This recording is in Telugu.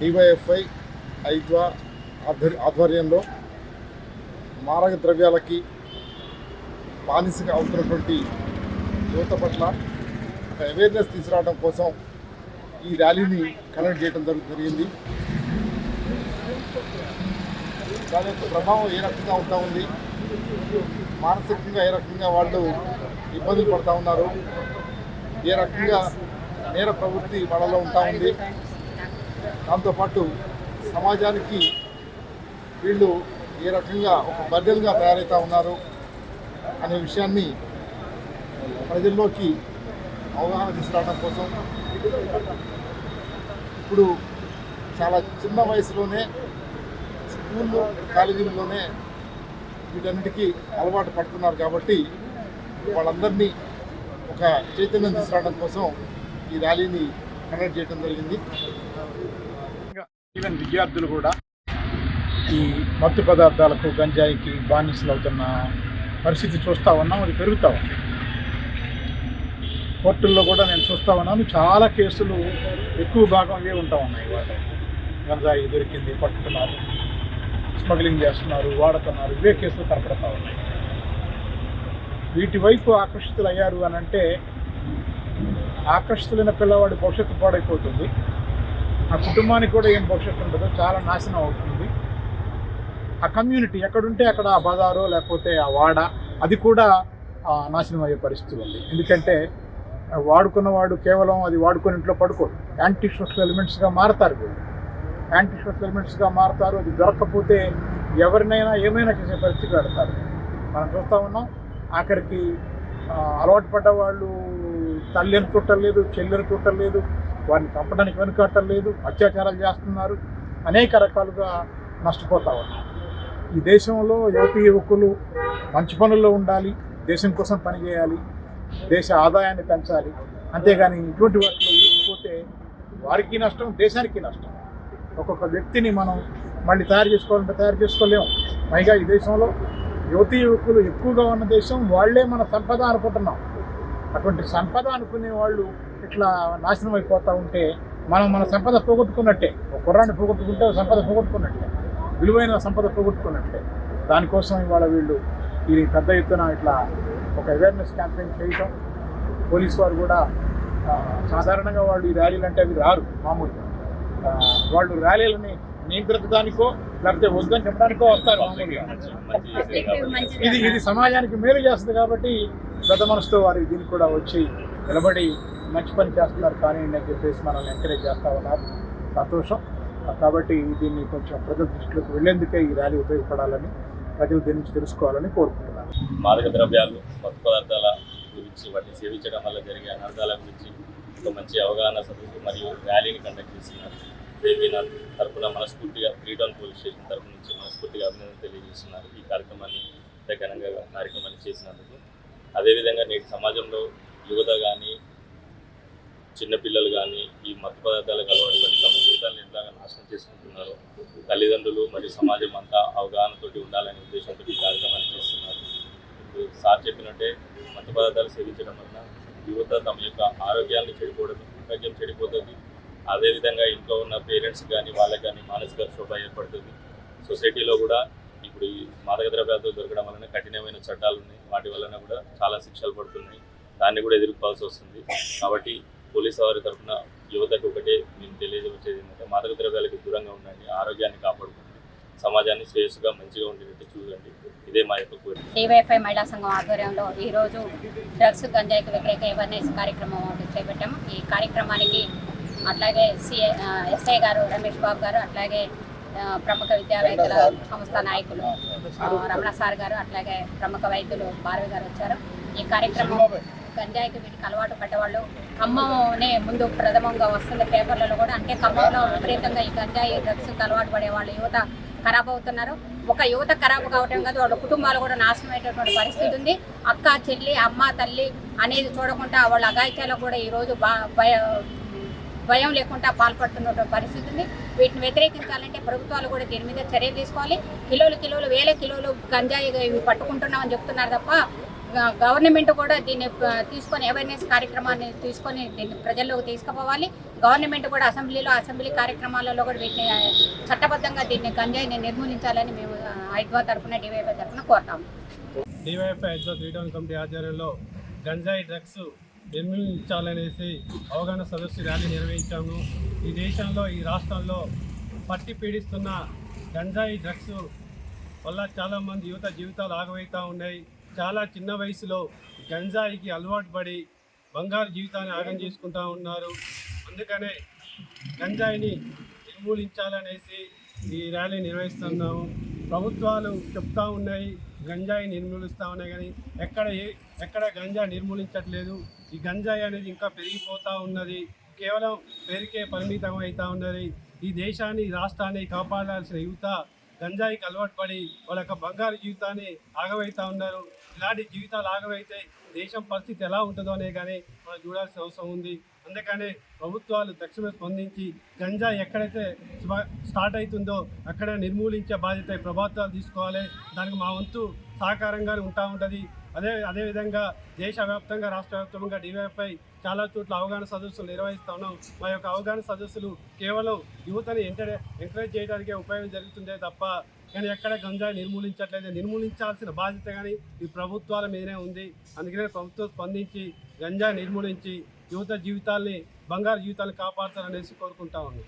డివైఎఫ్ఐ ఐద్వా ఆధ్వర్యంలో మారక ద్రవ్యాలకి బానిసగా అవుతున్నటువంటి యువత పట్ల ఒక అవేర్నెస్ తీసుకురావడం కోసం ఈ ర్యాలీని కండక్ట్ చేయడం జరిగింది. దాని యొక్క ప్రభావం ఏ రకంగా ఉంటా ఉంది? మానసికంగా ఏ రకంగా వాళ్ళు ఇబ్బందులు పడుతూ ఉన్నారు? ఏ రకంగా నేర ప్రవృత్తి వాళ్ళలో ఉంటా ఉంది? దాంతోపాటు సమాజానికి వీళ్ళు ఏ రకంగా ఒక బర్డెన్గా తయారవుతూ ఉన్నారు అనే విషయాన్ని ప్రజల్లోకి అవగాహన తీసుకురావడం కోసం ఇప్పుడు చాలా చిన్న వయసులోనే స్కూల్లో కాలేజీల్లోనే వీటన్నిటికీ అలవాటు పడుతున్నారు కాబట్టి వాళ్ళందరినీ ఒక చైతన్యం తీసుకురావడం కోసం ఈ ర్యాలీని కండక్ట్ చేయడం జరిగింది. ఈవెన్ విద్యార్థులు కూడా ఈ మత్తు పదార్థాలకు గంజాయికి బానిసలు అవుతున్న పరిస్థితి చూస్తూ ఉన్నాం అది పెరుగుతూ ఉంది. కోర్టుల్లో కూడా నేను చూస్తూ ఉన్నాను చాలా కేసులు ఎక్కువ భాగం ఇవే ఉంటా ఉన్నాయి వాళ్ళు గంజాయి దొరికింది పట్టుకున్నారు. స్మగ్లింగ్ చేస్తున్నారు వాడుతున్నారు ఇవే కేసులు కనపడతా ఉన్నాయి. వీటి వైపు ఆకర్షితులు అయ్యారు అని అంటే ఆకర్షితులైన పిల్లవాడి భవిష్యత్తు పాడైపోతుంది. ఆ కుటుంబానికి కూడా ఏం భవిష్యత్తు ఉండదు చాలా నాశనం అవుతుంది. ఆ కమ్యూనిటీ ఎక్కడుంటే అక్కడ ఆ బజారో లేకపోతే ఆ వాడ అది కూడా నాశనం అయ్యే పరిస్థితి ఉంది. ఎందుకంటే వాడుకున్నవాడు కేవలం అది వాడుకొని ఇంట్లో పడుకోడు. యాంటీ సోషల్ ఎలిమెంట్స్గా మారతారు వీళ్ళు. యాంటీ సోషల్ ఎలిమెంట్స్గా మారతారు అది దొరకకపోతే ఎవరినైనా ఏమైనా చేసే పరిస్థితి పెడతారు. మనం చూస్తూ ఉన్నాం ఆఖరికి అలవాటు పడ్డ వాళ్ళు తల్లిని చుట్టలేదు చెల్లెని చుట్టలేదు వారిని చంపడానికి వెనుకట్టలేదు లేదు అత్యాచారాలు చేస్తున్నారు అనేక రకాలుగా నష్టపోతా ఉన్నారు ఈ దేశంలో యువతి యువకులు మంచి పనుల్లో ఉండాలి దేశం కోసం పనిచేయాలి దేశ ఆదాయాన్ని పెంచాలి అంతేగాని ఇటువంటి వాటిలో ఇరుక్కుపోతే వారికి నష్టం దేశానికి నష్టం. ఒక్కొక్క వ్యక్తిని మనం మళ్ళీ తయారు చేసుకోవాలంటే తయారు చేసుకోలేము పైగా ఈ దేశంలో యువతి యువకులు ఎక్కువగా ఉన్న దేశం వాళ్ళే మన సంపద అనుకుంటున్నాం. అటువంటి సంపద అనుకునే వాళ్ళు ఇట్లా నాశనం అయిపోతూ ఉంటే మనం మన సంపద పోగొట్టుకున్నట్టే. ఒక కుర్రాన్ని పోగొట్టుకుంటే సంపద పోగొట్టుకున్నట్టే. విలువైన సంపద పోగొట్టుకున్నట్లే దానికోసం ఇవాళ వీళ్ళు ఈ పెద్ద ఎత్తున ఇట్లా ఒక అవేర్నెస్ క్యాంపెయిన్ చేయటం. పోలీస్ వారు కూడా సాధారణంగా వాళ్ళు ఈ ర్యాలీలు అంటే అవి రారు మామూలుగా. వాళ్ళు ర్యాలీలని నియంత్రించడానికో లేకపోతే వద్దని చెప్పడానికో వస్తారు. ఇది ఇది సమాజానికి మేలు చేస్తుంది కాబట్టి పెద్ద మనసుతో వారు దీనికి కూడా వచ్చి నిలబడి మంచి పని చేస్తున్నారు కానీ అని చెప్పేసి మనల్ని ఎంకరేజ్ చేస్తూ ఉన్నారు. సంతోషం. కాబట్టి దీన్ని కొంచెం ప్రజల దృష్టిలోకి వెళ్ళేందుకే ఈ ర్యాలీ ఉపయోగపడాలని ప్రజలు దీని నుంచి తెలుసుకోవాలని కోరుకుంటున్నాను. మాదక ద్రవ్యాలు మత్తు పదార్థాల గురించి వాటిని సేవించడం వల్ల జరిగే అనర్థాల గురించి ఒక మంచి అవగాహన సదస్సు మరియు ర్యాలీని కండక్ట్ చేస్తున్నారు. దేవీనాథ్ తరఫున మనస్ఫూర్తిగా ఫ్రీడమ్ పోలీస్ స్టేషన్ తరపు నుంచి మనస్ఫూర్తిగా అభినందన తెలియజేస్తున్నారు ఈ కార్యక్రమాన్ని ఘనంగా కార్యక్రమాన్ని చేసినందుకు. అదేవిధంగా నేటి సమాజంలో యువత కానీ చిన్నపిల్లలు కానీ ఈ మత్తు పదార్థాలకు అలవాటు తమ జీవితాలను ఎట్లాగా నాశనం చేసుకుంటున్నారు తల్లిదండ్రులు మరియు సమాజం అంతా అవగాహనతోటి ఉండాలనే ఉద్దేశంతో ఈ కార్యక్రమాన్ని చేస్తున్నారు. ఇప్పుడు సార్ చెప్పినట్టే మత్తు పదార్థాలు సేవించడం వలన యువత తమ యొక్క ఆరోగ్యాన్ని చెడిపోవడం ఆరోగ్యం చెడిపోతుంది. అదేవిధంగా ఇంట్లో ఉన్న పేరెంట్స్ కానీ వాళ్ళకి కానీ మానసిక శోభ ఏర్పడుతుంది. సొసైటీలో కూడా ఇప్పుడు ఈ మాదక ద్రవ్యాలతో దొరకడం వలన కఠినమైన చట్టాలు ఉన్నాయి. వాటి వలన కూడా చాలా శిక్షలు పడుతున్నాయి. దాన్ని కూడా ఎదుర్కోవాల్సి వస్తుంది. కాబట్టి పోలీసు వారి తరఫున యువతకు ఒకటే మేము తెలియజేసేది ఏంటంటే మాదక ద్రవ్యాలకు దూరంగా ఉండండి. ఆరోగ్యాన్ని కాపాడుకోండి. సమాజాన్ని శ్రేయస్సుగా మంచిగా ఉండేటట్టు చూడండి. ఇదే మా యొక్క కోరిక. డివైఎఫ్ఐ మహిళా సంఘం ఆధ్వర్యంలో ఈరోజు డ్రగ్స్ గంజాయికి వ్యతిరేక అవేర్నెస్ కార్యక్రమం చేపట్టాము. ఈ కార్యక్రమానికి అట్లాగే సిఏ ఎస్ఐ గారు రమేష్ బాబు గారు అట్లాగే ప్రముఖ విద్యావేత్తల సంస్థ నాయకులు రమణ సార్ గారు అట్లాగే ప్రముఖ వైద్యులు భారవి గారు వచ్చారు. ఈ కార్యక్రమం గంజాయికి వీటికి అలవాటు పడ్డవాళ్ళు ఖమ్మంనే ముందు ప్రథమంగా వస్తుంది పేపర్లలో కూడా అంటే ఖమ్మంలో విపరీతంగా ఈ గంజాయి డ్రగ్స్కి అలవాటు పడే వాళ్ళు యువత ఖరాబ్ అవుతున్నారు. ఒక యువత ఖరాబ్ కావటం కాదు వాళ్ళ కుటుంబాలు కూడా నాశనం అయ్యేటటువంటి పరిస్థితి ఉంది. అక్క చెల్లి అమ్మ తల్లి అనేది చూడకుండా వాళ్ళ అగాయిత్యాలకు కూడా ఈరోజు భయ భయం లేకుండా పాల్పడుతున్నటువంటి పరిస్థితి ఉంది. వీటిని వ్యతిరేకించాలంటే ప్రభుత్వాలు కూడా దీని మీద చర్యలు తీసుకోవాలి. కిలోలు కిలోలు వేల కిలోలు గంజాయి పట్టుకుంటున్నామని చెప్తున్నారు తప్ప గవర్నమెంట్ కూడా దీన్ని తీసుకొని అవేర్నెస్ కార్యక్రమాన్ని తీసుకొని దీన్ని ప్రజల్లోకి తీసుకుపోవాలి. గవర్నమెంట్ కూడా అసెంబ్లీలో అసెంబ్లీ కార్యక్రమాలలో కూడా వీటిని చట్టబద్ధంగా దీన్ని గంజాయిని నిర్మూలించాలని మేము ఆ, ఐద్వా తరఫున డివైఎఫ్ఐ తరఫున కోరుతాము. డివైఎఫ్ఐ హైదరాబాద్ త్రీ కమిటీ ఆధ్వర్యంలో గంజాయి డ్రగ్స్ నిర్మూలించాలనేసి అవగాహన సదస్సు ర్యాలీ నిర్వహించాము. ఈ దేశంలో ఈ రాష్ట్రంలో పట్టి పీడిస్తున్న గంజాయి డ్రగ్స్ వల్ల చాలామంది యువత జీవితాలు ఆగవైతూ ఉన్నాయి. చాలా చిన్న వయసులో గంజాయికి అలవాటు పడి బంగారు జీవితాన్ని ఆగం చేసుకుంటా ఉన్నారు. అందుకనే గంజాయిని నిర్మూలించాలనేసి ఈ ర్యాలీ నిర్వహిస్తున్నాము. ప్రభుత్వాలు చెప్తా ఉన్నాయి గంజాయి నిర్మూలిస్తూ ఉన్నాయి కానీ ఎక్కడ ఏ ఎక్కడ గంజా నిర్మూలించట్లేదు. ఈ గంజాయి అనేది ఇంకా పెరిగిపోతూ ఉన్నది. కేవలం పేరుకే పరిమితం అవుతూ ఉన్నది. ఈ దేశాన్ని రాష్ట్రాన్ని కాపాడాల్సిన యువత గంజాయికి అలవాటు పడి వాళ్ళ యొక్క బంగారు జీవితాన్ని ఆగవైతా ఉన్నారు. ఇలాంటి జీవితాలు ఆగవైతే దేశం పరిస్థితి ఎలా ఉంటుందో అనే కానీ మనం చూడాల్సిన అవసరం ఉంది. అందుకనే ప్రభుత్వాలు తక్షణమే స్పందించి గంజా ఎక్కడైతే స్టార్ట్ అవుతుందో అక్కడ నిర్మూలించే బాధ్యత ప్రభుత్వాలు తీసుకోవాలి. దానికి మా వంతు సహకారంగా ఉంటా ఉంటుంది. అదే అదేవిధంగా దేశవ్యాప్తంగా రాష్ట్ర వ్యాప్తంగా డివైఎఫ్ఐ చాలా చోట్ల అవగాహన సదస్సులు నిర్వహిస్తా ఉన్నాం. మా యొక్క అవగాహన సదస్సులు కేవలం యువతని ఎంటర్ ఎంకరేజ్ చేయడానికే ఉపయోగం జరుగుతుందే తప్ప కానీ ఎక్కడ గంజాయి నిర్మూలించట్లేదు. నిర్మూలించాల్సిన బాధ్యత కానీ ఈ ప్రభుత్వాల మీదనే ఉంది. అందుకనే ప్రభుత్వం స్పందించి గంజాయి నిర్మూలించి యువత జీవితాల్ని బంగారు జీవితాలు కాపాడతారనేసి కోరుకుంటా ఉన్నాం.